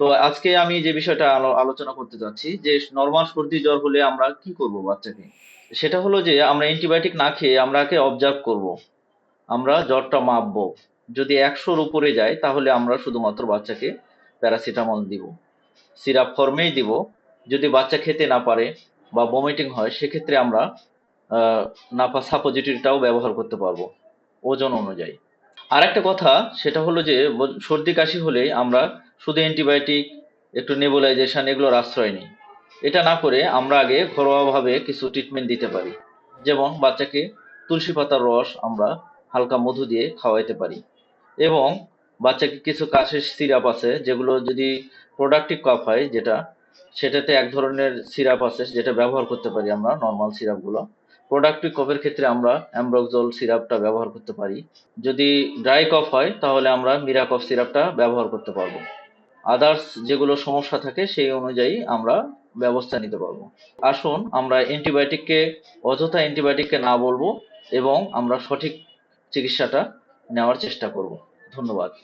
তো আজকে আমি যে বিষয়টা আলোচনা করতে যাচ্ছি যে নর্মাল সর্দি জ্বর হলে আমরা কি করব বাচ্চাকে? সেটা হলো যে আমরা অ্যান্টিবায়োটিক না খেয়ে আমরাকে অবজার্ভ করব। আমরা জ্বরটা মাপবো। যদি একশোর উপরে যায় তাহলে আমরা শুধুমাত্র বাচ্চাকে প্যারাসিটামল দিব। সিরাপ ফর্মেই দিব। যদি বাচ্চা খেতে না পারে বা বমিটিং হয় সেক্ষেত্রে আমরা আহ, নাপা সাপোজিটরিটাও ব্যবহার করতে পারব ওজন অনুযায়ী। আর একটা কথা সেটা হলো যে সর্দি কাশি হলে আমরা শুধু অ্যান্টিবায়োটিক একটু নেবুলাইজেশন এগুলোর আশ্রয় নিই। এটা না করে আমরা আগে ঘরোয়াভাবে কিছু ট্রিটমেন্ট দিতে পারি। যেমন বাচ্চাকে তুলসী পাতার রস আমরা হালকা মধু দিয়ে খাওয়াইতে পারি। এবং বাচ্চাকে কিছু কাশের সিরাপ আছে, যেগুলো যদি প্রোডাক্টিভ কাপ হয়, যেটা, সেটাতে এক ধরনের সিরাপ আছে, যেটা ব্যবহার করতে পারি আমরা নর্মাল সিরাপগুলো প্রোডাক্টিভ কফের ক্ষেত্রে আমরা অ্যামব্রক্সল সিরাপটা ব্যবহার করতে পারি। যদি ড্রাই কফ হয়, তাহলে আমরা মিরা কফ সিরাপটা ব্যবহার করতে পারব। আদার্স যেগুলো সমস্যা থাকে সেই অনুযায়ী আমরা ব্যবস্থা নিতে পারব। আসুন আমরা অ্যান্টিবায়োটিককে অযথা অ্যান্টিবায়োটিককে না বলব এবং আমরা সঠিক চিকিৎসাটা নেওয়ার চেষ্টা করব। ধন্যবাদ।